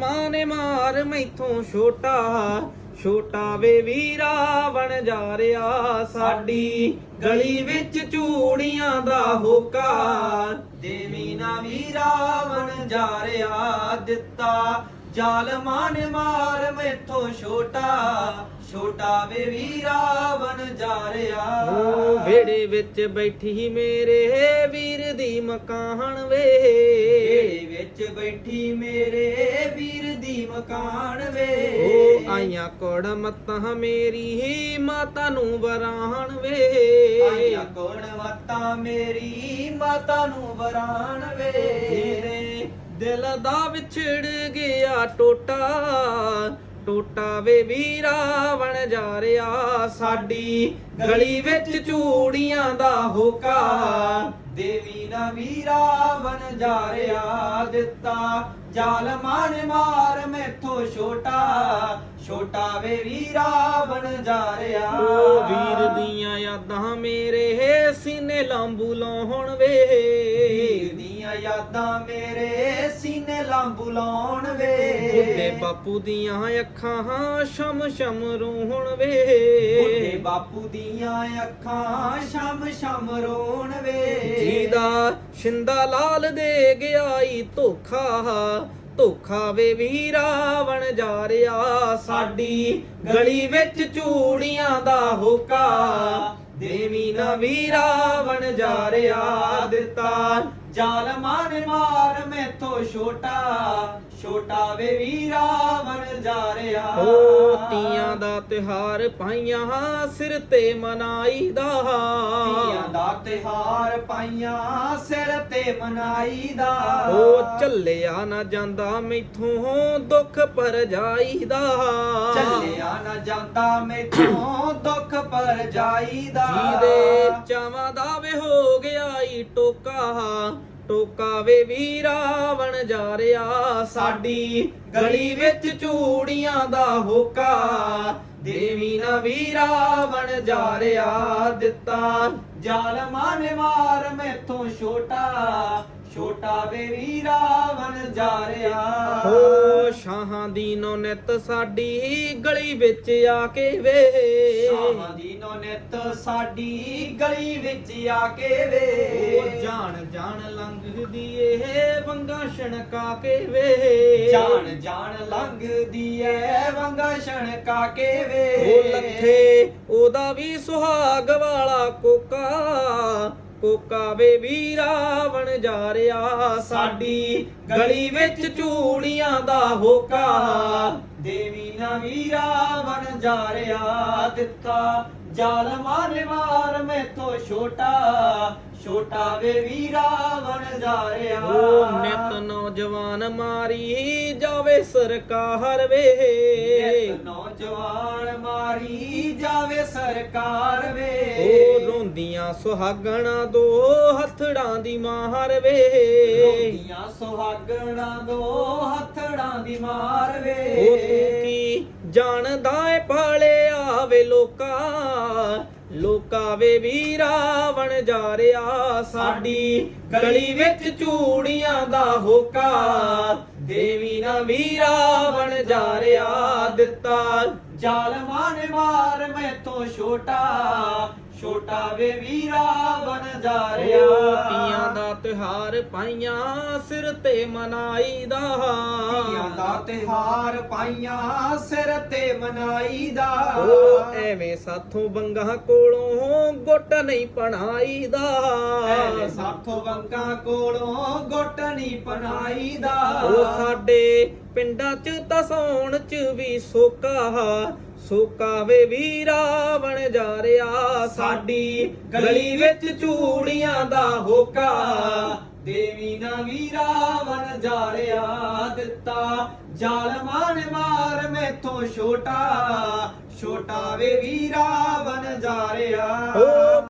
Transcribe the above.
ਮਾਂ ਨੇ ਮਾਰ ਮੈਥੋਂ ਛੋਟਾ ਛੋਟਾ ਵੇ ਵੀਰਾ ਬਣ ਜਾ ਰਿਹਾ। ਸਾਡੀ ਗਲੀ ਵਿੱਚ ਚੂੜੀਆਂ ਦਾ ਹੋਕਾ, ਦੇਵੀ ਨਾ ਵੀਰਾ ਬਣ ਜਾ ਰਿਹਾ। ਦਿੱਤਾ ਜ਼ਾਲਮਾਂ ਨੇ ਮਾਰ ਮੈਥੋਂ ਛੋਟਾ ਛੋਟਾ ਵੇ ਵੀਰਾ ਬਣ ਜਾ ਰਿਹਾ ਵੇੜੇ ਵਿੱਚ ਬੈਠੀ ਮੇਰੇ ਵੀਰ ਦੀ ਮਕਾਨ ਵੇ। ਵੇੜੇ ਵਿੱਚ ਬੈਠੀ ਮੇਰੇ ਵੀਰ ਦੀ ਮਕਾਨ ਵੇ। ਉਹ ਆਈਆਂ ਕੋੜ ਮਤਾਂ ਮੇਰੀ ਮਾਤਾ ਨੂੰ ਬਰਾਹਣ ਵੇ। ਆਈਆਂ ਕੋੜ ਮਤਾਂ ਮੇਰੀ ਮਾਤਾ ਨੂੰ ਬਰਾਹਣ ਵੇ। ਦਿਲ ਦਾ ਵਿਛੜ ਗਿਆ ਟੋਟਾ ਟੋਟਾ ਵੇ ਵੀਰਾ ਬਣ ਜਾ ਰਿਹਾ। ਸਾਡੀ ਗਲੀ ਵਿੱਚ ਚੂੜੀਆਂ ਦਾ ਹੋਕਾ, ਦੇਵੀ ਨਾ ਵੀਰਾ ਬਣ ਜਾ ਰਿਹਾ। ਦਿੱਤਾ ਜ਼ਾਲਮਾਂ ਨੇ ਮਾਰ ਮੈਥੋਂ ਛੋਟਾ ਛੋਟਾ ਵੇ ਵੀਰਾ ਬਣ ਜਾ ਰਿਹਾ। ਓ ਵੀਰ ਦੀਆਂ ਯਾਦਾਂ ਮੇਰੇ ਸੀਨੇ ਲਾਂਬੂ ਲਾਉਣ ਵੇ। ਦੀਆਂ ਯਾਦਾਂ ਮੇਰੇ ਸੀਨੇ ਲਾਂਬੂ ਲਾਉਣ ਵੇ। ਬੁੱਢੇ ਬਾਪੂ ਦੀਆਂ ਅੱਖਾਂ ਸ਼ਮ ਸ਼ਮ ਰੋਣ ਵੇ। ਬੁੱਢੇ ਬਾਪੂ ਦੀਆਂ ਅੱਖਾਂ ਸ਼ਮ ਸ਼ਮ ਰੋਣ ਵੇ। ਜੀਦਾ ਸ਼ਿੰਦਾ ਲਾਲ ਦੇ ਗਿਆ ਈ ਧੋਖਾ ਧੋਖਾ ਵੇ ਵੀਰਾ ਬਣ ਜਾ ਰਿਹਾ। ਸਾਡੀ ਗਲੀ ਵਿੱਚ ਚੂੜੀਆਂ ਦਾ ਹੋਕਾ ਦੇਵੀ ਨਾ ਵੀਰਾ ਬਣ ਜਾ ਰਿਹਾ ਦਿੱਤਾ। ਜ਼ਾਲਮਾਂ ਨੇ ਮਾਰ ਮੈਥੋਂ ਛੋਟਾ ਛੋਟਾ ਵੇ ਵੀਰਾ ਬਣ ਜਾ ਰਿਹਾ ਓ ਤੀਆਂ ਦਾ ਤਿਹਾਰ ਪਾਈਆਂ ਸਿਰ ਤੇ ਮਨਾਈ ਦਾ ਤਿਹਾਰ ਪਾਈਆਂ ਸਿਰ ਤੇ ਮਨਾਈ ਦਾ। ਓ ਚੱਲਿਆ ਨਾ ਜਾਂਦਾ ਮੈਥੋਂ ਦੁੱਖ ਪਰ ਜਾਈਦਾ। ਚੱਲਿਆ ਨਾ ਜਾਂਦਾ ਮੈਥੋਂ ਦੁੱਖ ਪਰ ਜਾਈਦਾ। ਜਿਹਦੇ ਚਾਵਾਂ ਦਾ ਵੇ ਹੋ ਗਿਆ ਈ ਟੋਕਾ। ਟੋਕਾ ਵੇ ਵੀਰਾ ਬਣ ਜਾ ਰਿਹਾ ਸਾਡੀ ਗਲੀ ਵਿੱਚ ਚੂੜੀਆਂ ਦਾ ਹੋਕਾ। ਦੇਵੀ ਨਾ ਵੀਰਾ ਬਣ ਜਾ ਰਿਹਾ ਦਿੱਤਾ। ਜ਼ਾਲਮਾਂ ਨੇ ਮਾਰ ਮੈਥੋਂ ਛੋਟਾ ਛੋਟਾ ਵੇ ਵੀਰਾ ਬਣ ਜਾ ਰਿਹਾ ਸ਼ਾਹਾਂ ਦੀ ਨੋ ਨਿਤ ਸਾਡੀ ਗਲੀ ਵਿੱਚ ਆ ਕੇ ਵੇ। ਸ਼ਾਹਾਂ ਦੀ ਨੋ ਨਿਤ ਸਾਡੀ ਗਲੀ ਵਿੱਚ ਆ ਕੇ ਵੇ। ਜਾਣ ਜਾਣ ਲੰਘਦੀ ਇਹ ਵੰਗਾ ਛਣਕਾ ਕੇ ਵੇ। ਜਾਣ ਜਾਣ ਲੰਘਦੀ ਐ ਵੰਗਾ ਛਣਕਾ ਕੇ ਵੇ। ਉਹ ਲੱਥੇ ਉਹਦਾ ਵੀ ਸੁਹਾਗ ਵਾਲਾ ਕੋਕਾ। ਕੋਕਾ ਵੇ ਵੀਰਾ ਬਣ ਜਾ ਰਿਹਾ ਸਾਡੀ ਗਲੀ ਵਿੱਚ ਚੂੜੀਆਂ ਦਾ ਹੋਕਾ। ਦੇਵੀ ਨਾ ਬਣ ਜਾ ਰਿਹਾ ਦਿੱਤਾ ਜ਼ਾਲਮਾਂ ਨੇ ਮਾਰ ਮੈਥੋਂ ਛੋਟਾ। ਛੋਟਾ ਵੇ ਵੀਰਾ ਬਣ ਜਾ ਰਿਹਾ ਓ ਨਿਤ ਨੌਜਵਾਨ ਮਾਰੀ ਜਾਵੇ ਸਰਕਾਰ ਵੇ। ਨਿਤ ਨੌਜਵਾਨ ਮਾਰੀ ਜਾਵੇ ਸਰਕਾਰ ਵੇ। ਰੋਂਦੀਆਂ ਸੁਹਾਗਣਾ ਦੋ ਹੱਥੜਾਂ ਦੀ ਮਾਰ ਵੇ। ਰੋਂਦੀਆਂ ਸੁਹਾਗਣਾ ਦੋ ਹੱਥੜਾਂ ਦੀ ਮਾਰ ਵੇ। ਓ ਤੂੰ ਕੀ ਜਾਣਦਾ ਏ ਪਾਲਿਆ ਵੇ ਲੋਕਾ? ਲੋਕਾ ਵੇ ਵੀਰਾ ਬਣ ਜਾ ਰਿਹਾ ਸਾਡੀ ਗਲੀ ਵਿੱਚ ਚੂੜੀਆਂ ਦਾ ਹੋਕਾ। ਦੇਵੀ ਨਾ ਵੀਰਾ ਬਣ ਜਾ ਰਿਹਾ ਦਿੱਤਾ। ਜ਼ਾਲਮਾਂ ਨੇ ਮਾਰ ਮੈਥੋਂ ਛੋਟਾ ਛੋਟਾ ਵੇ ਵੀਰਾ ਬਣ ਜਾ ਰਿਹਾ। ਦਾ ਤਿਹਾਰ ਪਾਈਆਂ ਸਿਰ ਤੇ ਮਨਾਈ ਦਾ ਤੀਆਂ ਦਾ ਤਿਹਾਰ ਪਾਈਆਂ ਸਿਰ ਤੇ ਮਨਾਈ ਦਾ। ਓ ਐਵੇਂ ਸਾਥੋਂ ਬੰਗਾ ਕੋਲੋਂ ਗੁੱਟ ਨਹੀਂ ਪਣਾਈ ਦਾ। ਐਵੇਂ ਸਾਥੋਂ ਬੰਗਾ ਕੋਲੋਂ ਗੁੱਟ ਨਹੀਂ ਪਣਾਈ ਦਾ। ਓ ਸਾਡੇ ਪਿੰਡਾਂ 'ਚ ਤਾਂ ਸੌਣ 'ਚ ਵੀ ਸੋਕਾ ਸੋਕਾ ਵੇ ਵੀਰਾ ਬਣ ਜਾ ਰਿਹਾ। ਸਾਡੀ ਗਲੀ ਵਿੱਚ ਚੂੜੀਆਂ ਦਾ ਹੋਕਾ। ਦੇਵੀ ਨਾ ਵੀਰਾ ਬਣ ਜਾ ਰਿਹਾ ਦਿੱਤਾ। ਜ਼ਾਲਮਾਂ ਨੇ ਮਾਰ ਮੈਥੋਂ ਛੋਟਾ। ਛੋਟਾ ਵੇ ਵੀਰਾ ਬਣ ਜਾ ਰਿਹਾ